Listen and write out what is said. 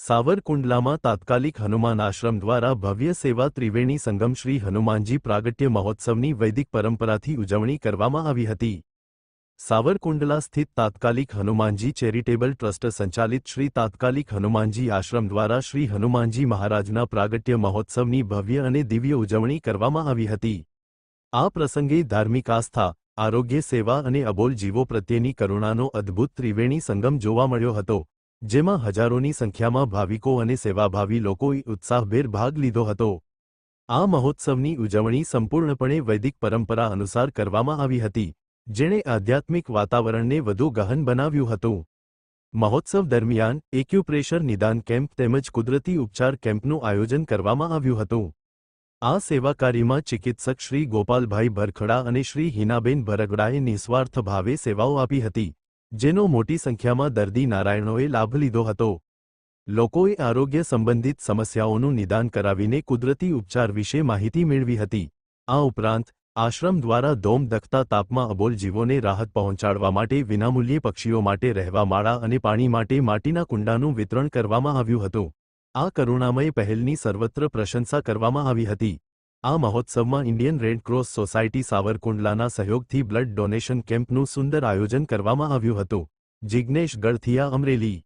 સાવરકુંડલામાં તાત્કાલિક હનુમાન આશ્રમ દ્વારા ભવ્ય સેવા ત્રિવેણી સંગમ શ્રી હનુમાનજી પ્રાગટ્ય મહોત્સવની વૈદિક પરંપરાથી ઉજવણી કરવામાં આવી હતી. સાવરકુંડલા સ્થિત તાત્કાલિક હનુમાનજી ચેરિટેબલ ટ્રસ્ટ સંચાલિત શ્રી તાત્કાલિક હનુમાનજી આશ્રમ દ્વારા શ્રી હનુમાનજી મહારાજના પ્રાગટ્ય મહોત્સવની ભવ્ય અને દિવ્ય ઉજવણી કરવામાં આવી હતી. આ પ્રસંગે ધાર્મિક આસ્થા, આરોગ્ય સેવા અને અબોલ જીવો પ્રત્યેની કરુણાનો અદ્ભુત ત્રિવેણી સંગમ જોવા મળ્યો હતો. જેમાં હજારોની સંખ્યામાં ભાવિકો અને સેવાભાવી લોકોએ ઉત્સાહભેર ભાગ લીધો હતો. આ મહોત્સવની ઉજવણી સંપૂર્ણપણે વૈદિક પરંપરા અનુસાર કરવામાં આવી હતી, જેણે આધ્યાત્મિક વાતાવરણને વધુ ગહન બનાવ્યું હતું. મહોત્સવ દરમિયાન એક્યુપ્રેશર નિદાન કેમ્પ તેમજ કુદરતી ઉપચાર કેમ્પનું આયોજન કરવામાં આવ્યું હતું. આ સેવાકાર્યમાં ચિકિત્સક શ્રી ગોપાલભાઈ ભરખડા અને શ્રી હિનાબેન ભરગડાએ નિસ્વાર્થ ભાવે સેવાઓ આપી હતી. જેનો મોટી સંખ્યામાં દર્દી નારાયણોએ લાભ લીધો હતો. લોકોએ આરોગ્ય સંબંધિત સમસ્યાઓનું નિદાન કરાવીને કુદરતી ઉપચાર વિશે માહિતી મેળવી હતી. આ ઉપરાંત, આશ્રમ દ્વારા દોમ દખતા તાપમાં અબોલ જીવોને રાહત પહોંચાડવા માટે વિનામૂલ્યે પક્ષીઓ માટે રહેવા માળા અને પાણી માટે માટીના કુંડાનું વિતરણ કરવામાં આવ્યું હતું. આ કરુણામય પહેલની સર્વત્ર પ્રશંસા કરવામાં આવી હતી. આ મહોત્સવમાં ઇન્ડિયન રેડ ક્રોસ સોસાયટી સાવરકુંડલાના સહયોગથી બ્લડ ડોનેશન કેમ્પનું સુંદર આયોજન કરવામાં આવ્યું હતું. જિજ્ઞેશ ગળથિયા અમરેલી